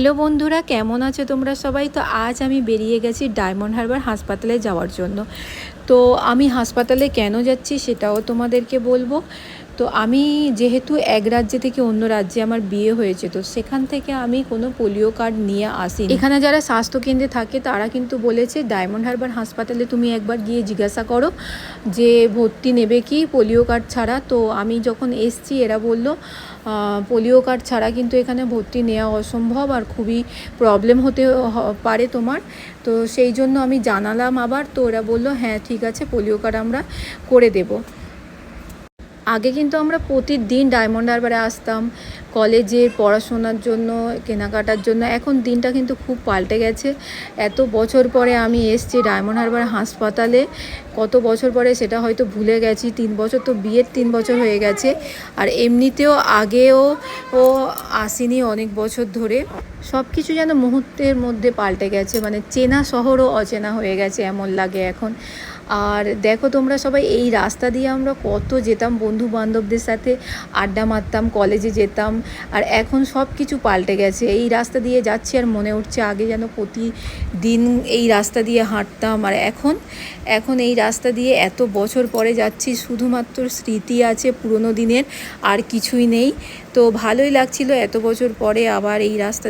Hello বন্ধুরা, কেমন আছো তোমরা সবাই? তো আজ আমি বেরিয়ে গেছি ডায়মন্ড হারবার হাসপাতালে যাওয়ার জন্য। তো আমি হাসপাতালে কেন যাচ্ছি সেটাও তোমাদেরকে বলব। তো আমি যেহেতু এক রাজ্যে থেকে অন্য রাজ্যে আমার বিয়ে হয়েছে, তো সেখান থেকে আমি কোনো পোলিও কার্ড নিয়ে আসি এখানে যারা স্বাস্থ্যকেন্দ্রে থাকে তারা কিন্তু বলেছে, ডায়মন্ড হারবার হাসপাতালে তুমি একবার গিয়ে জিজ্ঞাসা করো যে ভর্তি নেবে কি পোলিও কার্ড ছাড়া। তো আমি যখন এসছি, এরা বলল পোলিও কার্ড ছাড়া কিন্তু এখানে ভর্তি নেওয়া অসম্ভব আর খুবই প্রবলেম হতে পারে তোমার। তো সেই জন্য আমি জানালাম আবার, তো ওরা বলল হ্যাঁ ঠিক আছে, পোলিও কার্ড আমরা করে দেবো। আগে কিন্তু আমরা প্রতিদিন ডায়মন্ড হারবারে আসতাম কলেজে পড়াশোনার জন্য, কেনাকাটার জন্য। এখন দিনটা কিন্তু খুব পাল্টে গেছে। এত বছর পরে আমি এসছি ডায়মন্ড হারবার হাসপাতালে। কত বছর পরে সেটা হয়তো ভুলে গেছি, তিন বছর তো বিয়ের তিন বছর হয়ে গেছে। আর এমনিতেও আগেও ও আসেনি অনেক বছর ধরে। সব কিছু যেন মুহূর্তের মধ্যে পাল্টে গেছে মানে চেনা শহরও অচেনা হয়ে গেছে এমন লাগে এখন। আর দেখো তোমরা সবাই, এই রাস্তা দিয়ে আমরা কত যেতাম বন্ধু বান্ধবদের সাথে আড্ডা মারতাম কলেজে যেতাম, আর এখন সব কিছু পাল্টে গেছে। এই রাস্তা দিয়ে যাচ্ছি আর মনে উঠছে আগে যেন প্রতিদিন এই রাস্তা দিয়ে হাঁটতাম, আর এখন এখন এই রাস্তা দিয়ে এত বছর পরে যাচ্ছি, শুধুমাত্র স্মৃতি আছে পুরনো দিনের, আর কিছুই নেই। তো ভালোই লাগছিল এত বছর পরে আবার এই রাস্তা